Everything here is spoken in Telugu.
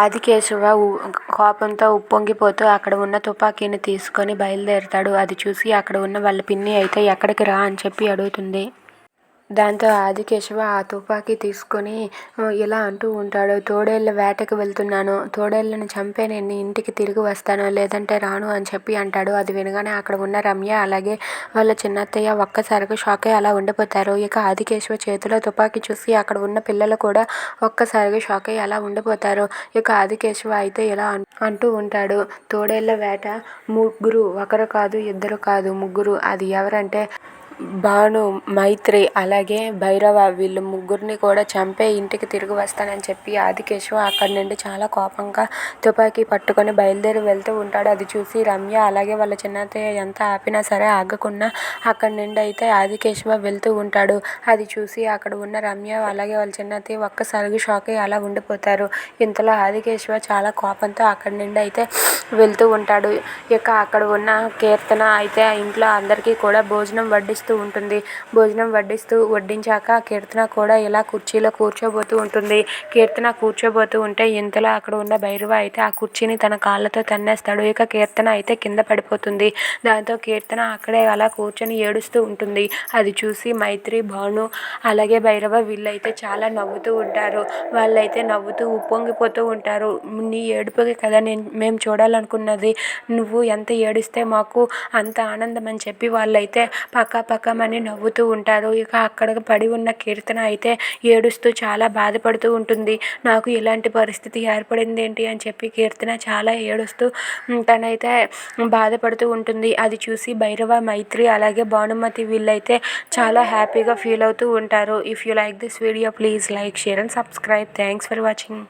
ఆదికేశవ కోపంతో ఉప్పొంగిపోతూ అక్కడ ఉన్న తుపాకీని తీసుకొని బయలుదేరతాడు. అది చూసి అక్కడ ఉన్న వాళ్ళ పిన్ని అయితే ఎక్కడికి రా అని చెప్పి అడుగుతుంది. దాంతో ఆదికేశవ ఆ తుపాకీ తీసుకొని ఇలా అంటూ ఉంటాడు. తోడేళ్ళ వేటకు వెళ్తున్నాను. తోడేళ్ళని చంపే నేను ఇంటికి తిరిగి వస్తాను. లేదంటే రాను అని చెప్పి అంటాడు. అది వినగానే అక్కడ ఉన్న రమ్య అలాగే వాళ్ళ చిన్నత్తయ్య ఒక్కసారిగా షాక్ అయ్యి అలా ఉండిపోతారు. ఇక ఆదికేశవ చేతిలో తుపాకీ చూసి అక్కడ ఉన్న పిల్లలు కూడా ఒక్కసారిగా షాక్ అయ్యి అలా ఉండిపోతారు. ఇక ఆదికేశవ అయితే ఇలా అంటూ ఉంటాడు. తోడేళ్ళ వేట ముగ్గురు ఒకరు కాదు ఇద్దరు కాదు ముగ్గురు. అది ఎవరంటే భాను, మైత్రి అలాగే భైరవ వీళ్ళు ముగ్గురిని కూడా చంపే ఇంటికి తిరిగి వస్తానని చెప్పి ఆదికేశవ అక్కడి నుండి చాలా కోపంగా తుపాకీ పట్టుకొని బయలుదేరి వెళ్తూ ఉంటాడు. అది చూసి రమ్య అలాగే వాళ్ళ చిన్నతయ్య ఎంత ఆపినా సరే ఆగకుండా అక్కడి నుండి అయితే ఆదికేశవ వెళ్తూ ఉంటాడు. అది చూసి అక్కడ ఉన్న రమ్య అలాగే వాళ్ళ చిన్నతయ్య ఒక్కసారిగా షాక్ అయ్యి అలా ఉండిపోతారు. ఇంతలో ఆదికేశవ చాలా కోపంతో అక్కడి నుండి అయితే వెళ్తూ ఉంటాడు. ఇక అక్కడ ఉన్న కీర్తన అయితే ఇంట్లో అందరికీ కూడా భోజనం వడ్డిస్తూ ఉంటుంది. భోజనం వడ్డిస్తూ వడ్డించాక కీర్తన కూడా ఇలా కుర్చీలో కూర్చోబోతూ ఉంటుంది. కీర్తన కూర్చోబోతూ ఉంటే ఇంతలో అక్కడ ఉన్న భైరవ అయితే ఆ కుర్చీని తన కాళ్ళతో తన్నేస్తాడు. ఇక కీర్తన అయితే కింద పడిపోతుంది. దాంతో కీర్తన అక్కడే అలా కూర్చొని ఏడుస్తూ ఉంటుంది. అది చూసి మైత్రి, భాను అలాగే భైరవ వీళ్ళైతే చాలా నవ్వుతూ ఉంటారు. వాళ్ళైతే నవ్వుతూ ఉప్పొంగిపోతూ ఉంటారు. నీ ఏడుపుకి కదా నేను మేము చూడాలనుకున్నది. నువ్వు ఎంత ఏడిస్తే మాకు అంత ఆనందం అని చెప్పి వాళ్ళైతే పక్క పకమని నవ్వుతూ ఉంటారు. ఇక అక్కడ పడి ఉన్న కీర్తన అయితే ఏడుస్తూ చాలా బాధపడుతూ ఉంటుంది. నాకు ఇలాంటి పరిస్థితి ఏర్పడింది ఏంటి అని చెప్పి కీర్తన చాలా ఏడుస్తూ తనైతే బాధపడుతూ ఉంటుంది. అది చూసి భైరవ, మైత్రి అలాగే భానుమతి వీళ్ళైతే చాలా హ్యాపీగా ఫీల్ అవుతూ ఉంటారు. If you like this video please like share and subscribe thanks for watching